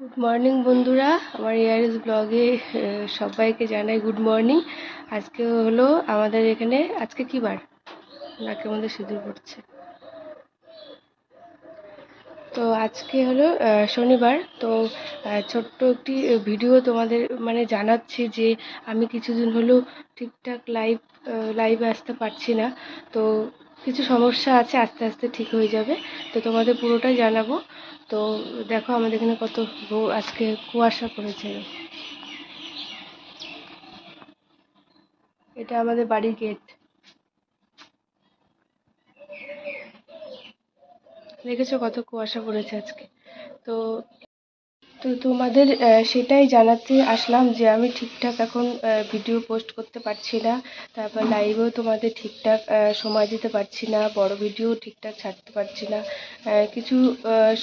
Good morning বন্ধুরা। আমার Yaris ব্লগে সবাইকে জানাই গুড মর্নিং আজকে হলো আমাদের এখানে, আজকে কি বার? নাকের মধ্যে সিঁদুর পড়ছে? তো আজকে হলো শনিবার। তো ছোট্ট একটি ভিডিও তোমাদের মানে জানাচ্ছি যে, আমি কিছুদিন হলো ঠিকঠাক লাইভ লাইভে আসতে পারছি না। তো কিছু সমস্যা আছে, আস্তে আস্তে ঠিক হয়ে যাবে। তো তোমাদের পুরোটাই জানাব। তো দেখো আমাদের এখানে কত আজকে কুয়াশা পড়েছে। এটা আমাদের বাড়ির গেট দেখেছ কত কুয়াশা পড়েছে আজকে? তো তো তোমাদের সেটাই জানাতে আসলাম যে আমি ঠিকঠাক এখন ভিডিও পোস্ট করতে পারছি না। তারপর লাইভেও তোমাদের ঠিকঠাক সময় দিতে পারছি না, বড় ভিডিও ঠিকঠাক ছাড়তে পারছি না। কিছু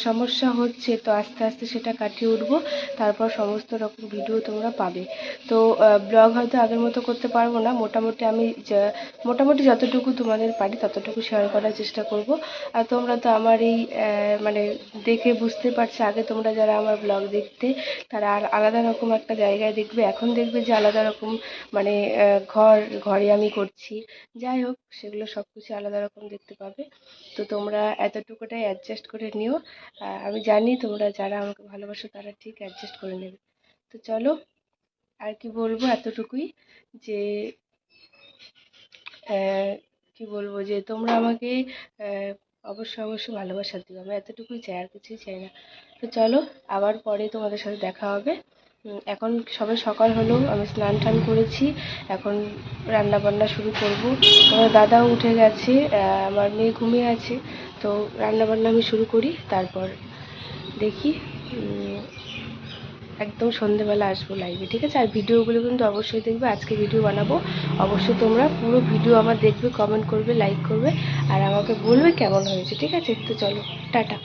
সমস্যা হচ্ছে তো আস্তে আস্তে সেটা কাটিয়ে উঠবো। তারপর সমস্ত রকম ভিডিও তোমরা পাবে। তো ব্লগ হয়তো আগের মতো করতে পারব না। মোটামুটি আমি মোটামুটি যতটুকু তোমাদের পারি ততটুকু শেয়ার করার চেষ্টা করব। আর তোমরা তো আমার এই মানে দেখে বুঝতে পারছ আগে তোমরা যারা আমার ব্লগ দেখতে, তারা আর আলাদা রকম একটা জায়গায় দেখবে। এখন দেখবে যে আলাদা রকম মানে ঘর ঘরে আমি করছি। যাই হোক, সেগুলো সব কিছু আলাদা রকম দেখতে পাবে। তো তোমরা এতটুকুটাই অ্যাডজাস্ট করে নিও। আমি জানি তোমরা যারা আমাকে ভালোবাসো, তারা ঠিক অ্যাডজাস্ট করে নেবে। তো চলো, আর কি বলব এতটুকুই যে কি বলব যে তোমরা আমাকে অবশ্যই অবশ্যই ভালোবাসা দিও। আমি এতটুকুই চাই, আর কিছুই চাই না। তো চলো, আবার পরে তোমাদের সাথে দেখা হবে। এখন সবে সকাল হলো, আমি স্নান টান করেছি। এখন রান্না বান্না শুরু করব। আমার দাদাও উঠে গেছে আমার মেয়ে ঘুমিয়ে আছে। তো রান্না বান্না আমি শুরু করি, তারপর দেখি একদম সন্ধেবেলা আসব লাইভে ঠিক আছে? আর ভিডিওগুলো কিন্তু অবশ্যই দেখবে, আজকে ভিডিও বানাবো। অবশ্যই তোমরা পুরো ভিডিও আমার দেখবে কমেন্ট করবে লাইক করবে, আর আমাকে বলবে কেমন হয়েছে, ঠিক আছে? তো চলো, টাটা।